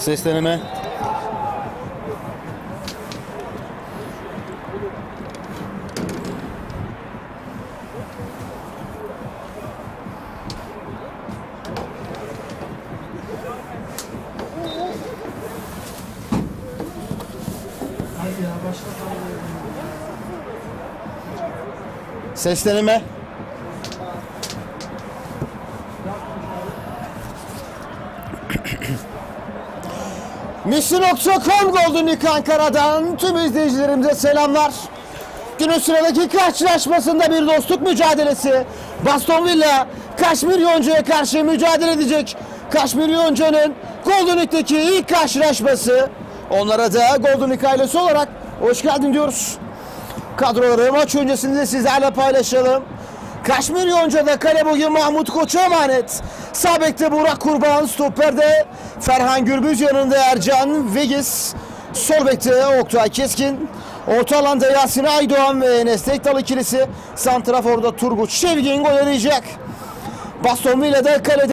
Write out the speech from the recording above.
Sesleneme. Sesleneme. Misli.com Golden League Ankara'dan tüm izleyicilerimize selamlar. Günün sıradaki karşılaşmasında bir dostluk mücadelesi. Baston Villa Kaşmir Yonca'ya karşı mücadele edecek. Kaşmir Yonca'nın Golden League'deki ilk karşılaşması. Onlara da Golden League ailesi olarak hoş geldin diyoruz. Kadroları maç öncesinde sizlerle paylaşalım. Kaşmir Yonca'da kale boyu Mahmut Koç'a emanet. Sağ bekte Burak Kurban, stoperde Ferhan Gürbüz yanında Ercan Vegis. Sol bekte Oktay Keskin. Orta alanda Yasin Aydoğan ve Enes Tekdal ikilisi. Santrafor'da Turgut Şevgin gol arayacak. Baston Villa'da kalede